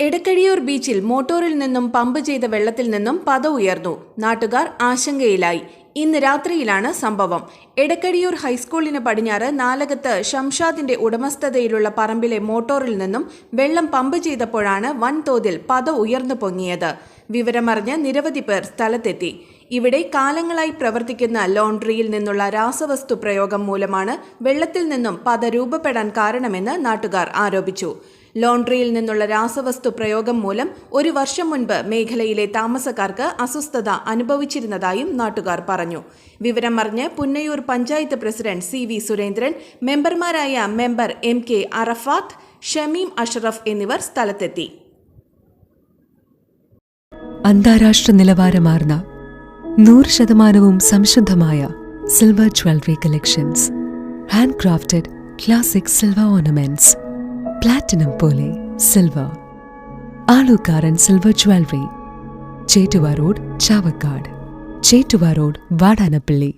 Edakkazhiyur ബീച്ചിൽ മോട്ടോറിൽ നിന്നും പമ്പ് ചെയ്ത വെള്ളത്തിൽ നിന്നും പത ഉയർന്നു. നാട്ടുകാർ ആശങ്കയിലായി. ഇന്ന് രാത്രിയിലാണ് സംഭവം. എടക്കടിയൂർ ഹൈസ്കൂളിന് പടിഞ്ഞാറ് നാലകത്ത് ഷംഷാദിന്റെ ഉടമസ്ഥതയിലുള്ള പറമ്പിലെ മോട്ടോറിൽ നിന്നും വെള്ളം പമ്പ് ചെയ്തപ്പോഴാണ് വൻതോതിൽ പത ഉയർന്നു പൊങ്ങിയത്. വിവരമറിഞ്ഞ് നിരവധി പേർ സ്ഥലത്തെത്തി. ഇവിടെ കാലങ്ങളായി പ്രവർത്തിക്കുന്ന ലോണ്ടറിയിൽ നിന്നുള്ള രാസവസ്തു പ്രയോഗം മൂലമാണ് വെള്ളത്തിൽ നിന്നും പത രൂപപ്പെടാൻ കാരണമെന്ന് നാട്ടുകാർ ആരോപിച്ചു. ലോണ്ടറിയിൽ നിന്നുള്ള രാസവസ്തു പ്രയോഗം മൂലം ഒരു വർഷം മുൻപ് മേഖലയിലെ താമസക്കാർക്ക് അസ്വസ്ഥത അനുഭവിച്ചിരുന്നതായും നാട്ടുകാർ പറഞ്ഞു. വിവരമറിഞ്ഞ് Punnayur panchayat president C V Surendran മെമ്പർമാരായ member M K Arafat Shameem Ashraf എന്നിവർ സ്ഥലത്തെത്തി. അന്താരാഷ്ട്ര നിലവാരമാർന്ന നൂറ് ശതമാനവും സംശുദ്ധമായ silver jewellery collections. Hand crafted classic silver ornaments. Platinum പോലെ silver. Alukkaran silver jewellery. Chettuva road Chavakkad. Chettuva road Vadanappally.